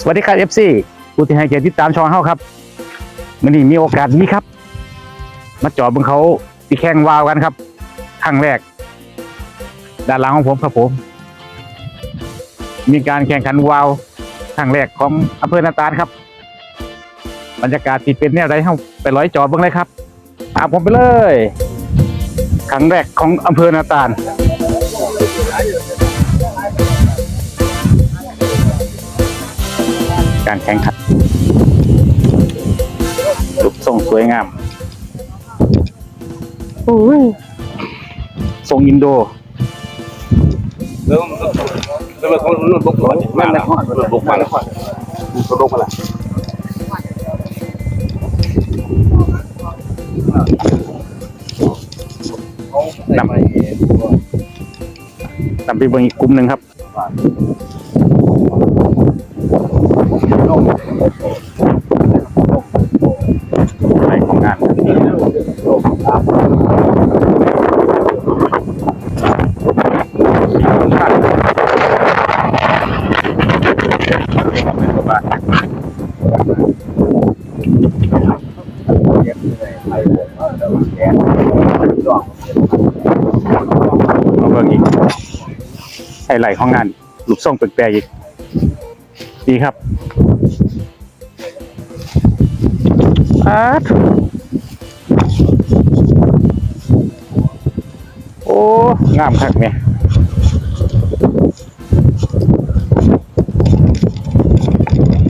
สวัสดีครับ FC ผู้ที่ให้เกียรติติดตามช่องเฮาครับมื้อนี้มีโอกาสนี้ครับ มาจอดบนเขาที่แข่งวาวกันครับครั้งแรก ด้านหลังของผมครับผม มีการแข่งขันวาวครั้งแรกของอำเภอนาตาลครับ บรรยากาศที่เป็นแนวไรเฮาไปร้อยจอเบิ่งเลยครับตามผมไปเลยครั้งแรกของอำเภอนาตาล การแข่งขันรูปทรงสวยงามโอ้ยทรงอินโดเริ่มเริ่มเขาเริ่มบุกก่อนนั่นแหละเริ่มบุกมาแล้วบุกมาแล้วนำนำไปเบิ่งอีกกลุ่มหนึ่งครับ ในของงานมาเบิ่งอีกไฮไลท์ของงาน ลูกทรงแปลกๆอีก ดีครับ ดโอ้งามคักเนี่ย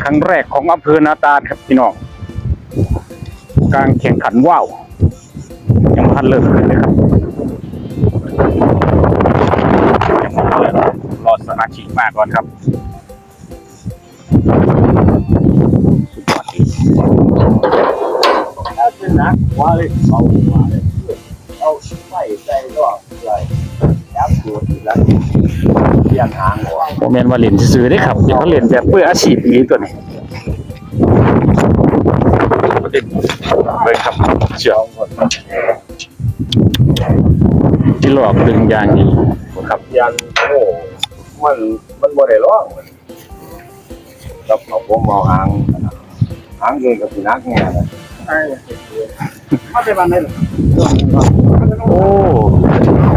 ครั้งแรกของอำเภอนาตาลครับพี่น้องการแข่งขันว่าวยังไม่ทันเริ่มขึ้นเลยครับยังพันเริ่มรอสมาชิกมาก่อนครับ นนักว่าเลยเอาว่าเลยเอาไฟใส่รอบเลยยับตัวทีละเรียงหางหัวโมเมนต์ว่าเล่นซื้อได้ครับเดี๋ยวเขาเล่นแบบเพื่ออาชีพนี้ตัวนี้เด็กเบิ่งครับเชียวที่หลอกดึงยางนี้ครับยันโอ้มันมันบ่ได้ร้องกับเอาผมเอาหางหางเกินกับสุนัขเนี่ยนะ มาเป็นวันไหนโอ้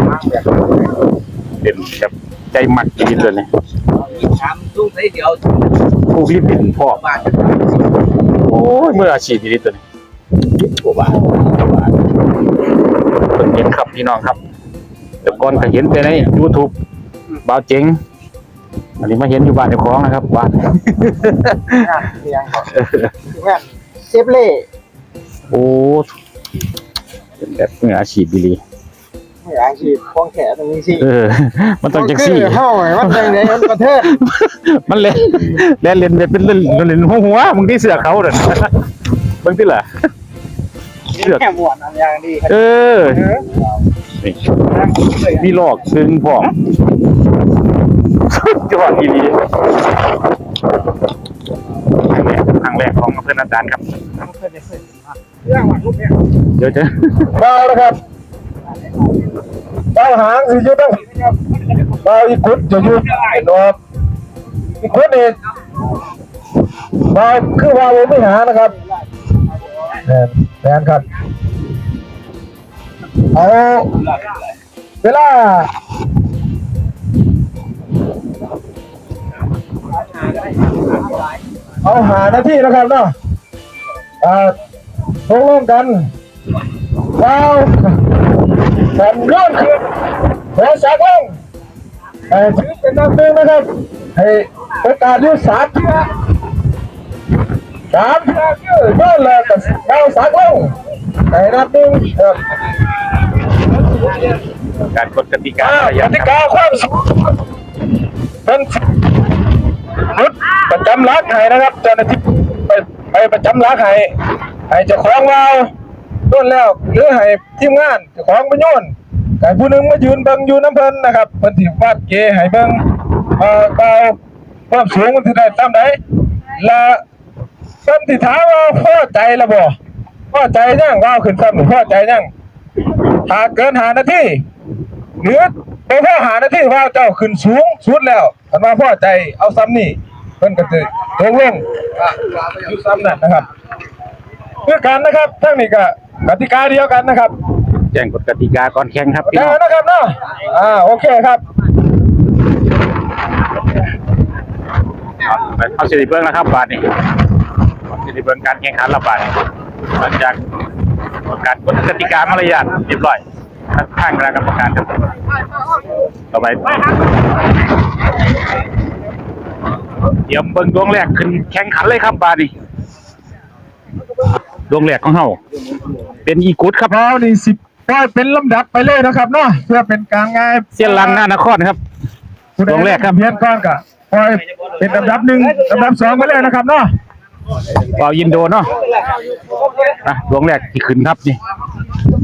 หางแบบเด่นแบบใจมักจริงเลยนี่ถามลุงใส่เดียวผู้รีบเป็นพ่อบ้านโอ้ยมืออาชีพนี้ตัวนี้กว่าบาทเพิ่งเห็นครับพี่น้องครับ แต่ก่อนก็เห็นแต่ใน YouTube บ่าวเจ๋งอันนี้มาเห็นอยู่บ้านเจ้าของนะครับบ้านเรียงแม่นเซฟเล่ โอ้เป็นแบบมืออาชีพดี ไม่อยากสิคล้องแขนตรงนี้สิๆเออ มันต้องจังซี่เฮาไงมันจังได๋มันประเทศมันเล่นเล่นเล่นแบบเป็นเล่นเล่นหัวหัวๆมึงที่เสือเขาเด้อเบิ่งที่ล่ะ เสือก แค่บวชอันอย่างดีเออนี่มีหลอกดึงพร้อมสุดยอดดีๆครั้งแรกครั้งแรกของอำเภอนาจารย์ครับเคยได้เคย เรื่องว่าลูกเนี่ยเดี๋ยวจะเบาแล้วครับเบาหางสิอยู่ตั้งเบาอีกคุดจะอยู่นอบอีกคุดนี่เบาคือว่าผมไม่หานะครับแทนแทนครับเอาเวลาเอาหาหน้าที่นะครับเนาะอ่า ตกลงกันว้าวผมย้อนขึ้นหัวสักลงเอ่อถือเป็นน้ำหนึ่งนะครับให้ประกาศยุสามเทือสามเทือคือย้อนเลยกับเอาสักลงให้นับหนึ่งครับการกฎกติกากางติครับกาความสุขเป็นนุดประจำรักให้นะครับเจ้าหน้าที่ ไปประจำรักให้ให้เจ้าของเราต้นแล้วหรือให้ทีมงานเจ้าของประโยชน์ให้ผู้หนึงมายืนเบิ่งอยู่น้ำเพลินนะครับเพิ่นสิวาดเกให้เบิ่งเอ่อเบาความสูงมันสิได้ตามใดและเพิ่นสิถามว่าพอใจล้วบ่พอใจยังว้าวขึ้นซ้ำนี่พอใจยังถ้าเกิน5นาทีเหนือไปพอหาหน้าทีว่าเจ้าขึ้นสูงสุดแล้วคันว่าพอใจเอาซ้ำนี่ พิ่นก็จะโทรเว้งอยู่ซ้ำนั่นนะครับเพื่อการนะครับทั้งนี้ก็กติกาเดียวกันนะครับ แจ้งกฎกติกาก่อนแข่งครับพี่ได้น้องนะครับเนาะอ่าโอเคครับเอาสิริเบิ้งนะครับบาทนี้สิริเบิ้งการแข่งขันระบาดนี้หลังจากประกาศกฎกติกามารยาทเรียบร้อยทางคณะกรรมการครับต่อไป เตรียมเบิ้งดวงแรกขึ้นแข่งขันเลยครับบาทนี้ดวงแรกของเฮาเป็นอีกุดครับเรานี่สิบปล่อยเป็นลำดับไปเลยนะครับเนาะเพื่อเป็นการง่ายเสียนลังหน้านครครับ ผู้ใดดวงแรกครับ เพียนก่อนก็ปล่อยเป็นลำดับหนึ่งลำดับสองไปเลยนะครับเนาะเป่ายินโดเนาะอะดวงแรกที่ขึ้นครับนี่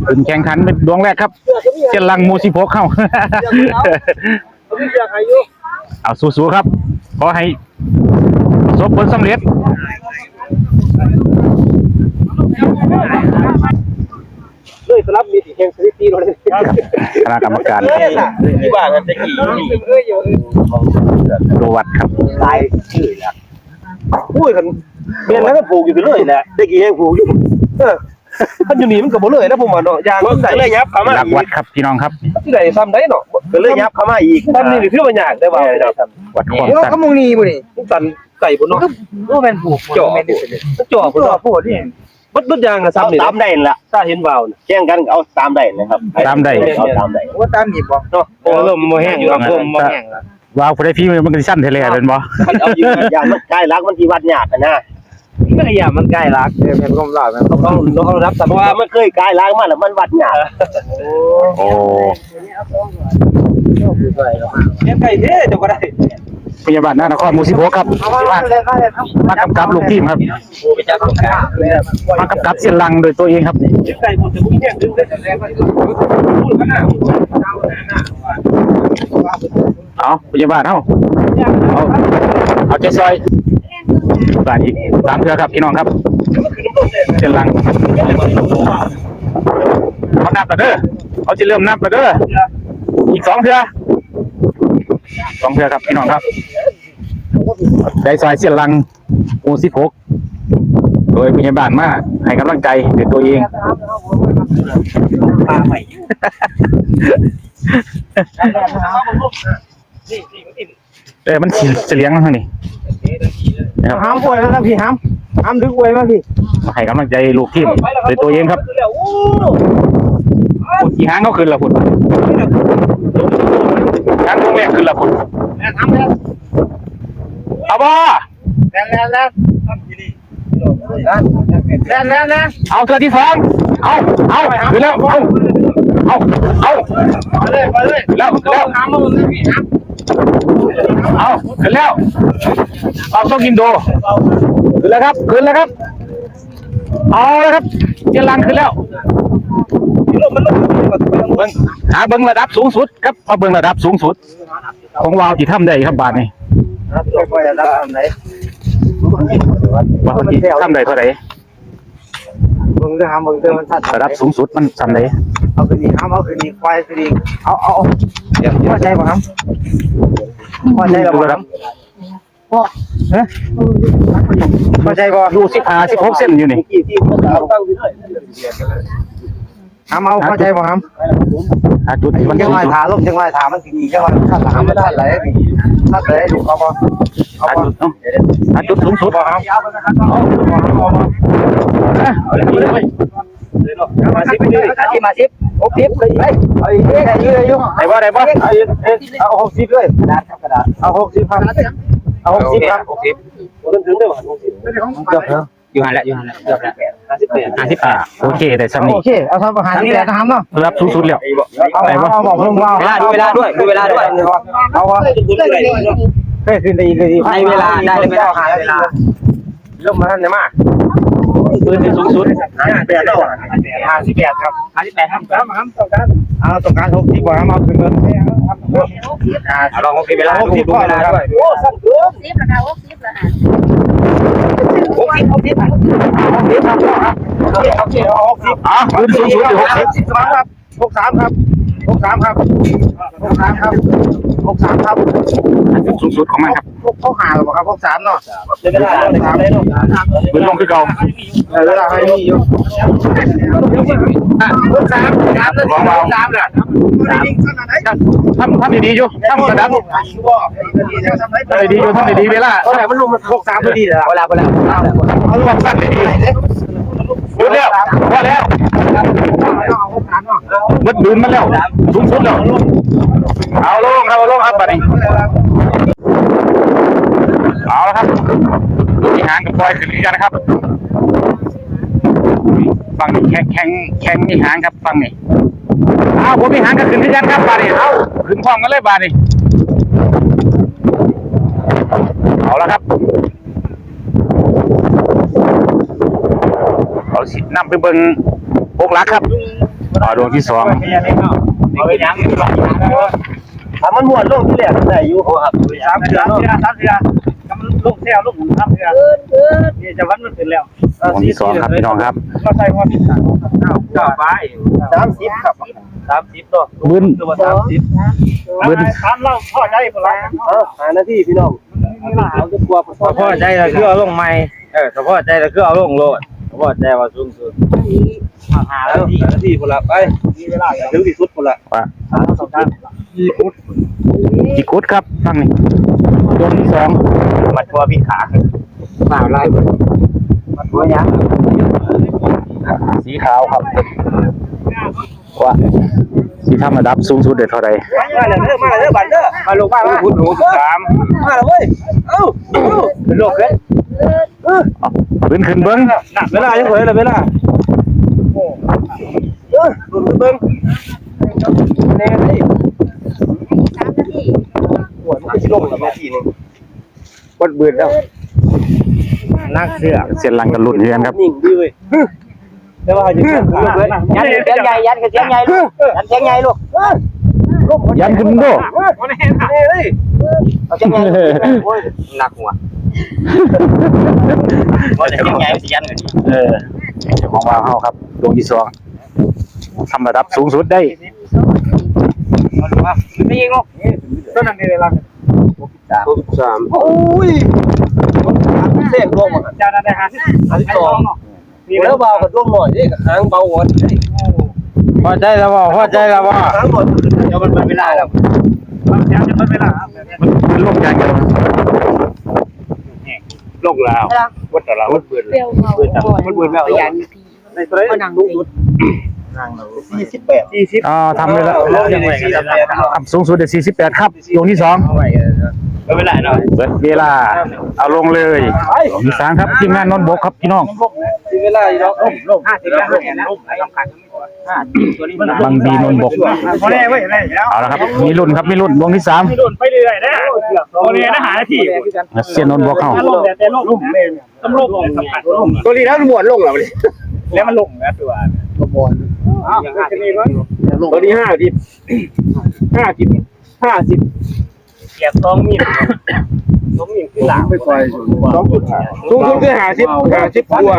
ขึ้นแข่งขันเป็นดวงแรกครับ เสียนลังหมูสิพกเข้าเอาสู้ๆครับขอให้ประ สบผลสำเร็จเลยสลับมีสีแห่งสถิติเราเลยคณะกรรมการที่บ้านกันตะกี้เอ้ยอยู่โดวัดครับตายชื่อละพูดกันเมียนแล้วก็ผูกอยู่ไปเลยแหละตะกี้แห่งผูกอยู่เออ ท่านอยู่นี่มันก็บ่เลยนะผมว่าเนาะยางมันใส่เลยยับเข้ามาหลักวัดครับพี่น้องครับที่ไหนซ้ำได้เนาะก็เลยยับเข้ามาอีกซ้ำนี่ถือว่ายากได้ว่าวัดความเดี๋ยวสั้นเขามุงนี่บ่นี่สั่นใส่บ่เนาะก็เป็นผูกจ่อจ่อบ่เนาะพูดนี่บัดบัดยางน่ะซ้ำนี่ตามได้ละถ้าเห็นวาวน่ะแจ้งกันเอาตามได้นะครับตามได้เอาตามได้ว่าตามหยิบบ่เนาะโอ้ลมบ่แห้งอยู่ลมบ่แห้งวาวผู้ใดพี่มันก็สิสั้นเทเลเป็นบ่มันเอาอยู่อย่างมันใกล้รักมันที่วัดยากกันนะ ไม่ขยับมันใกล้รักเออเป็นความรักมันต้องต้องต้องรับเพราะว่ามันเคยใกล้รักมาแล้วมันวัดยากโอ้เก็บไก่เด้เจ้าก็ได้พยาบาลหน้านครหมูสิพกครับมามากำกับลูกทีมครับไปจับตรงกลางเลยมากำกับเสียนลังโดยตัวเองครับเก็บไก่หมดจะมุ้งแห้งดึงได้แต่แรงมันพูดกันน่ะเอาพยาบาลเอาเอาเอาใจซอย บาทอีกสามเทือครับพี่น้องครับเสียนลังเขานับแล้วเด้อเขาจะเริ่มนับแล้วเด้ออีกสองเทือสองเทือครับพี่น้องครับใจซอยเสียนลังหมูสิบหกโดยพยาบาลมาให้กำลังใจเด้วยตัวเองปลาใหม่เออมันสิเสียงทางนี้ นะครับห้ามป่วยนะพี่ห้ามห้ามดึกไว้มาพี่มาให้กำลังใจลูกทีมด้วยตัวเองครับพุ่นอีหางเขาขึ้นและพุ่นหางตรงแรกขึ้นและพุ่นเอาบ่แล้วแล้วแล้วแล้วแล้วแล้วเอาเทือที่สองเอาเอาขึ้นแล้วเอาเอาเอาไปเลยไปเลยแล้วแล้ว ห้ามมึงพี่ห้าม เอาขึ้นแล้วเอาต้องกินโดขึ้นแล้วครับขึ้นแล้วครับเอาแล้วครับเจียนลังขึ้นแล้วลมมันลมเบิ่งหาเบิ่งระดับสูงสุดครับมาเบิ่งระดับสูงสุด ของวาวที่ทำได้ครับบาทนี้ไปไปแล้วทำไหนว่าคนที่ทำได้เท่าไหร่มึงจะห้ามมึงจะมันทัดระดับสูงสุดมันทำได้ เอาคืนนี้ห้ามเอาคืนนี้ควายคืนนี้เอาเอาพอใจป่ะครับพอใจหรอดูคระรัดับบพอใจป่ะดูสิบห้าสิบหกเส้นอยู่นี่กี่ที่มันเอาตั้งอยู่ด้วยห้ามเอาพอใจป่ะครับหาจุดที่มันจังสูหงวะสุดถาลมจังหวะถามันกี่จังหวะถ้าถามไม่ได้ไหลถ้าไหลถูกเอาป่ะเอาหาป่ะจุดเนาะหาจุดสูงสุดป่ะครับเอาเอาเอาเอาเลยเอาเลย มาสิบเลยสิมาสิบหกสิบเลยไปเอาอีกได้ยืดอายุได้บ่ได้บ่เอาเอาหกสิบเลยกระดาษครับกระดาษเอาหกสิบครับเอาหกสิบครับหกสิบมันถึงได้ว่าจบแล้วอยู่หันแล้วอยู่หันแล้วจบแล้วห้าสิบแปดห้าสิบแปดโอเคได้ซ้ำนี่โอเคเอาทำอาหารที่แหลทำเนาะรับสูงสุดแล้วเอาเอาบอกเพิ่มว่าเอาเวลาด้วยเวลาด้วยเอาวะเฮ้ยขึ้นได้อีกเลยในเวลาได้เวลาเวลาลงมาท่านจะมา กพื้นที่สูงสุดห้าสิบแปดห้าสิบแปดครับห้าสิบแปดครับครับต้องการเอาต้องการหกสิบกว่าเอาขึ้นเงินเอาลองหกสิบเวลาหกสิบพอแล้วครับโอ้สั่งเกินซิบราคาหกสิบละค่ะหกสิบหกสิบหกสิบครับหกสิบหกสิบอะพื้นสูงสุดอยู่หกสิบสิบสามครับหกสามครับหกสามครับหกสามครับหกสามครับจุดสูงสุดของมันครับ หกพกหาหรอครับพกสามเนาะเดี๋ยวเวลาเราถามเลยเนาะปืนลงคือเก่าเวลาให้นี่อยู่พกสามสามเลยสามเลยทำทำดีๆอยู่ทำกระดับทำดีๆอยู่ทำดีๆเวลาเท่าไหร่มันลงมันพกสามพอดีเลยเวลาเวลาเอาลงสั้นดีๆดูแล้วพอแล้วมัดบืนมันแล้วสูงสุดแล้วเอาลงครับเอาลงครับบัดนี้ เอาละครับที่หางกับปล่อยขึ้นกันนะครับฝั่งนี้แข็งแข็งแข็งมีหางครับฝั่งนี้เอาผมมีหางก็ขึ้นที่กันครับบาดนี้เอาขึ้นพร้อมกันเลยบาดนี้เอาละครับเอาสินำไปเบิ่งพกลักครับอ๋อดวงที่สองเอาไปยังถามมันม่วนลงที่แรกได้อยู่ครับสามเดือนสามเดือน กำลังลูกแถวลูกสามเดือนนี่จะวันมันถึงแล้วดวงที่สองครับพี่น้องครับก็ใช่ว่าผิดทางเก้าไปสามสิบครับสามสิบตัวบึ้นตัวสามสิบบึ้นถามเราพ่อใจพลังเอาหาหน้าที่พี่น้องเอาจะกลัวพ่อใจเราคือเอาลงใหม่เออพ่อใจเราคือเอาลงโลดพ่อใจว่าสูงสุดหาแล้วที่หาหน้าที่พุ่นละไปมีเวลาถึงที่สุดพุ่นละว่าสามสองการยี่พุทธอีกุดครับฟังนี่ดวงที่สอง มันทัวพี่ขาเปล่าไรมันทัวยังสีขาวครับว่าสีทำระดับสูงสุดเด็ดเท่าใดมาเลยเด้อมาเลยเด้อบัตรเด้อมาลงบ้านพุทธหนูสามมาเลยเว้ยเอ้าเอ้าเป็นโลกเลยเอาบึ้นขึ้นเบิ้งหนักเวลายังเหลือเลยเวลาเออดูเบิ่งแน่ดิหัวมันก็สิลงกับนาทีนึง วัดเบื่อแล้วนักเสือเสียนหลังกันลุ่นเฮือนครับนิ่งดีเว้ยแต่ว่าจะยันเสียงใหญ่ยันเสียงใหญ่ลูกยันเสียงใหญ่ลูกยันขึ้นโดเอาเสียงใหญ่หนักหัวว่าจะเสียงใหญ่สิยันกันเออเจ้าของว่าวเฮาครับดวงที่สองทำระดับสูงสุดได้ไม่ยิงลูกต้นนั้นนี่เลยล่ะ สามโอ้ยเส้นรวมอะเจ้านั้นได้ห้าสิบอันที่สองมีแล้วเบากับร่วมหน่อยนี่กับหางเบาหวดพอใจแล้วบ่พอใจแล้วบ่หางหมดเดี๋ยวมันเป็นเวลาแล้วเดี๋ยวจะเป็นเวลามันลงยางกันลงแล้ววัดตลาดวัดเบื่อเปรี้ยวเขาบ่อนพยานพีในตัวนี้ก็นั่งสูงดีสุดสี่สิบแปดยี่สิบอ๋อทำเลยแล้วเราอยู่ในสี่สิบแปดทำสูงสุดได้48ครับดวงที่สอง เป็นเวลาหน่อยเปิดเวลา เอาลงเลยดวงที่สามครับทีมงานนนท์บกครับพี่น้องมีเวลาอยู่แล้วลงห้าสิบแล้วห้าสิบแล้วสำคัญตัวนี้มันบางบีนนท์บกพอแน่เว้ยแน่แล้วเอาละครับ มีรุ่นครับ มีรุ่นดวงที่สามโดนไปเรื่อยๆนะตัวนี้นะหานาทีเซียนนนท์บกเข้าลงแต่แต่ลงลงต้องลงสำคัญลงตัวนี้แล้วมันหมวนลงแล้วเลยแล้วมันลงแล้วตัวตัวบอลตัวนี้ห้าสิบห้าสิบห้าสิบเกียบสองมิลสองมิลขึ้นหลังไปปล่อยสองจุดสูงสุดคือหาสิบหาสิบกว่า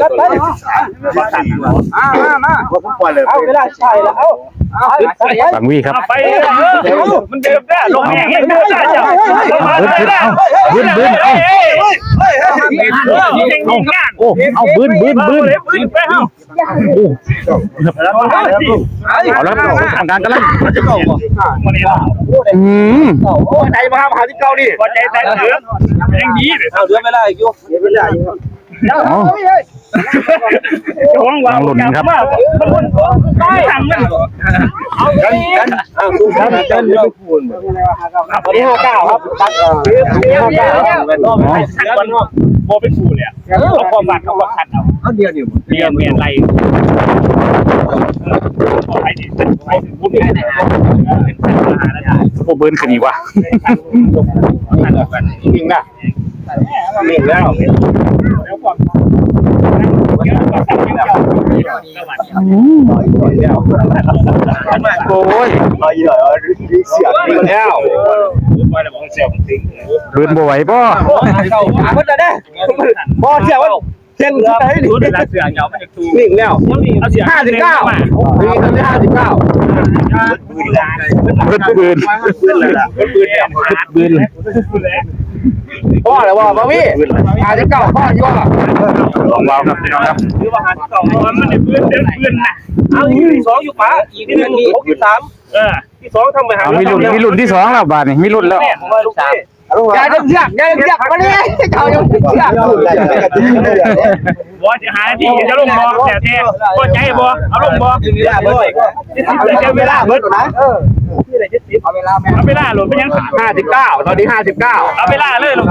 จัดไปมามาผมปล่อยเลยเอาเวลาใช่แล้วเอา บางวีครับไปมันเดิมได้ลงแห้งเดิมได้จ้ะบึ้นบึ้นเอาโอ้เอาบึ้นบึ้นบึ้นบึ้นไปเฮาโอ้เอาละครับทางการกันแล้วมันนี่ล่ะอืมพอใจมาครับหาที่เก่าดิพอใจใจเหลือยังดีเลยเอาเดือนเวลาอีกอยู่เดือนเวลาอยู่ เอาหวังว่ามามันวนไปทางมันเอากันกันเอาสู้กันเดินอยู่คูณวันที่ห้าเก้าครับตัดเดี๋ยวเดี๋ยวเดี๋ยววันโบเป็นฟูเลยเอาความบัดเอาความขัดเอาเอาเดียวนี่เรียนเรียนไรไปดิไปพูดได้เป็นสัญญาแล้วได้โอ้บึ้นขึ้นอีกว่ะจริงนะนี่แล้วแล้วก่อน โอ้ยเอาอีกหน่อยเอาเสียงแล้วไปแล้วผมเสียผมทิ้งบึ้นบ่ไหวป่ะเข้ามันจะได้พอเสียว่า เส้นไหนรู้ได้เสือเหงามันจะตูนิ่งแล้วเอาเสือห้าสิบเก้าปีกันได้ห้าสิบเก้าเบิดปืนปืนเลยล่ะปืนเนี่ยปืนพ่ออะไรวะมาพี่ห้าสิบเก้าพ่อย่อของเราครับพี่น้องครับคือว่าหาที่สองมันมันปืนเดินปืนนะเอาอีกที่สองอยู่ป๋าอีกที่หนึ่งหกที่สามเออที่สองทำไปหาเอามีรุ่นมีรุ่นที่สองแล้วบาดนี่มีรุ่นแล้วแม่ผมว่าลูกสาม ยายจะเสียกยายจะเสียกมาเลยเขาจะเสียกบ่จะหาที่จะลงบ่แต่แท้พอใจบ่เอาลงบ่จะเวลาเบิดนะเอาเวลาหลุดไปยังขาดห้าสิบเก้าตอนนี้ห้าสิบเก้าเอาเวลาเลยลง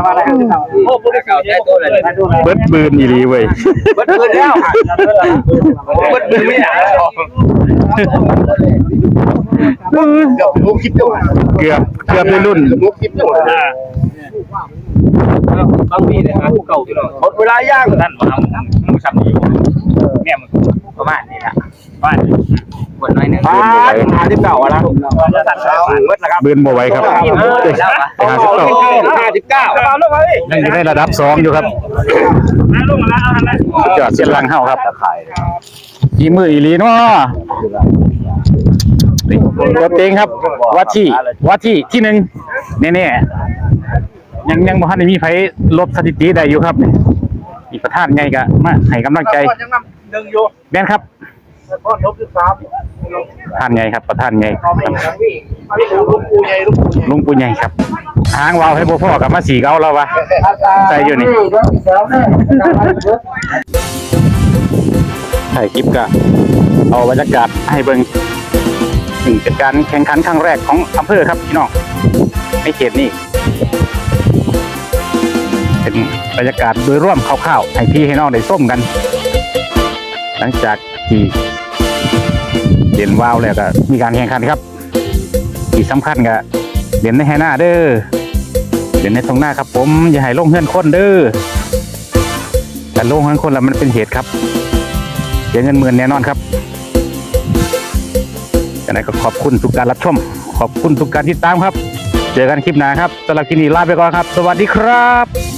โอ้พวกเก่าใจตัวเลยเบิดปืนอีหลีเว้ยเบิดเบิดแล้วเบิดเบิดไม่ได้ เดี๋ยวมุกคิดจัวะเกือบเกือบได้รุ่นมุกคิดจังหวะบางทีเนี่ยหาผู้เก่าที่เราหมดเวลาย่างนั่นว่ามึงทำอยู่เนี่ยมึงประมาณนี้แหละประมาณกดน้อยนึงอ่าห้าสิบเก้าอะนะจะตัดแล้วเบิดแล้วครับปืนบ่ไหวครับเออแล้วไปหาสิบเก้าห้าสิบเก้าลงมาดิยังอยู่ในระดับสองอยู่ครับเอาลงมาแล้วเอาทำไมสุดยอดเสียนลังเฮาครับยีมืออีลีเนาะ นี่ตัวเต็งครับ วัดที่วัดที่ที่หนึ่งแน่ๆยังยังบ่ทันได้มีไผลบสถิติได้อยู่ครับมีประธานไงก็มาให้กำลังใจแม่นครับก้อนลบสิบสามประธานไงครับ ประธานไงลุงปุญใหญ่ครับหางวาวให้บ่พ่อกับมาสีเก้าแล้ววะใส่อยู่นี่ถ่ายคลิปก็เอาบรรยากาศให้เบิ่ง ถึงเป็นการแข่งขันครั้งแรกของอำเภอครับพี่น้องในเขตนี้เป็นบรรยากาศโดยร่วมคร่าวๆให้พี่ให้น้องได้ส้มกัน หลังจากที่เด่นว้าวแล้วก็มีการแข่งขันครับ ที่สำคัญก็เด่นในแห่หน้าเด้อเด่นในตรงหน้าครับ ผมอย่าให้ลงเฮือนคนเด้อแต่ลงเฮือนคนแล้วมันเป็นเหตุครับเสียเงินหมื่นแน่นอนครับ ยังไงก็ขอบคุณทุกการรับชม ขอบคุณทุกการติดตามครับ เจอกันคลิปหน้าครับสำหรับคลิปนี้ลาไปก่อนครับ สวัสดีครับ